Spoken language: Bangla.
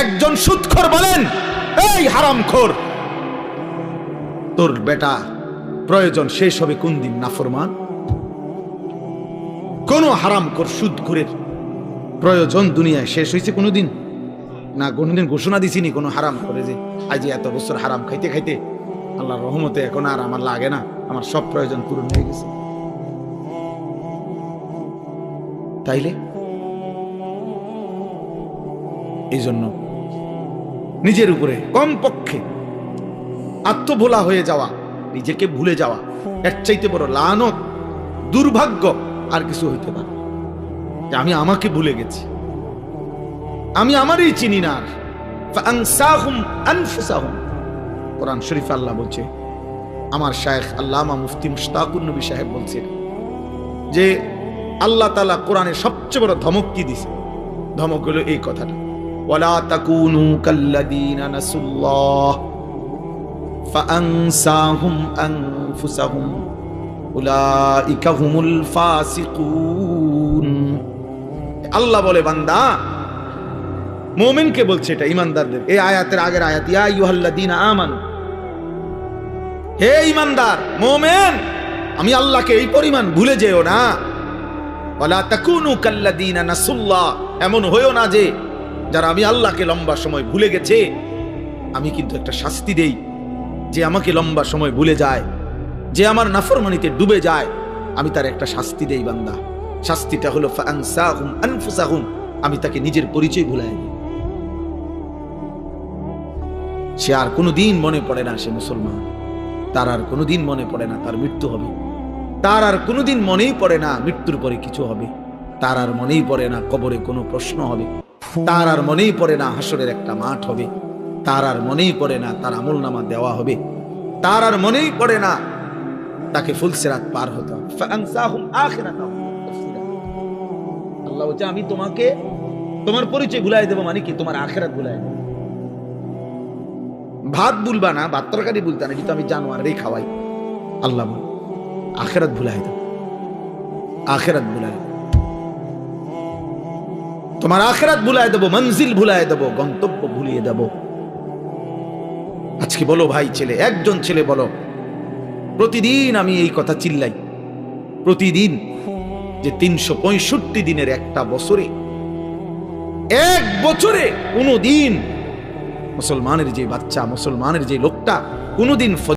একজন সুৎখর বলেন, এই হারামখোর তোর বেটা প্রয়োজন শেষ হবে কোন দিন নাফরমান? কোন হারামখোর সুদখোরের প্রয়োজন দুনিয়ায় শেষ হয়েছে কোনোদিন? না, কোনোদিন ঘোষণা দিছিনি কোনো হারাম করে যে আজ এত বছর হারাম খাইতে খাইতে আল্লাহর রহমতে এখন আর আমার লাগে না, আমার সব প্রয়োজন পূরণ হয়ে গেছে। তাইলে এই জন্য নিজের উপরে, কমপক্ষে আত্মভোলা হয়ে যাওয়া, নিজেকে ভুলে যাওয়া, এর চাইতে বড় লানত, দুর্ভাগ্য আর কিছু হইতে পারে। যে আমি আমাকে ভুলে গেছি। আমি আমারই চিনি না কোরআন শরীফ আল্লাহ বলছে, আমার শায়েখ আল্লামা মুফতি মুশতাকুর নবী সাহেব বলছেন যে, আল্লাহ তালা কোরআনে সবচেয়ে বড় ধমক কি দিছে? ধমক হলো এই কথাটা। ওয়ালা তাকুনু কাল্লাযীনা নাসুল্লাহ ফাআনসাহুম আনফুসাহুম উলাইকা হুমুল ফাসিকুন আল্লাহ বলে বান্দা মোমেনকে বলছে এটা, ইমানদারদের। এই আয়াতের আগের আয়াত, ইয়া আইয়ুহাল্লাযীনা আমান। হে ইমানদার, মোমেন, আমি আল্লাহকে এই পরিমাণ ভুলে যেও না। ওয়ালা তাকুনু কাল্লাযীনা নাসুল্লাহ, এমন হয়েও না যে যারা আমি আল্লাহকে লম্বা সময় ভুলে গেছে, আমি কিন্তু একটা শাস্তি দেই। যে আমাকে লম্বা সময় ভুলে যায়, যে আমার নাফরমানিতে ডুবে যায়, আমি তার একটা শাস্তি দেই বান্দা। শাস্তিটা হলো আমি তাকে নিজের পরিচয় ভুলাই সে আর কোনোদিন মনে পড়ে না সে মুসলমান। তার আর কোনোদিন মনে পড়ে না তার মৃত্যু হবে। তার আর কোনোদিন মনেই পড়ে না মৃত্যুর পরে কিছু হবে। তার আর মনেই পড়ে না কবরে কোনো প্রশ্ন হবে। তার আর মনেই পড়ে না হাসরের একটা মাঠ হবে। তার আর মনেই পড়ে না তার আমল নামা দেওয়া হবে। তার আর মনেই পড়ে না তাকে ফুলসেরাত পার হতে হবে। আল্লাহ বলছে, আমি তোমাকে, তোমার পরিচয় ভুলাই দেবো মানে কি? তোমার আখেরাত ভুলাই দেবো। ভাত ভুলবা না, ভাত তরকারি ভুলতা না, কিন্তু আমি জানোয়ারেই খাওয়াই। আল্লাহ আখেরাত ভুলাই দেবো আখেরাত ভুলাই দাও। তোমার আখেরাত ভুলাই দেবো, মঞ্জিল ভুলাই দেবো, গন্তব্য ভুলিয়ে দেবো। আজকে বলো ভাই ছেলে, একজন ছেলে বলো, প্রতিদিন আমি এই কথা চিল্লাই। প্রতিদিন যে তিনশো পঁয়ষট্টি দিনের একটা বছরে, এক বছরে কোনো দিন মুসলমানের যে বাচ্চা, মুসলমানের যে লোকটা, কোনোদিন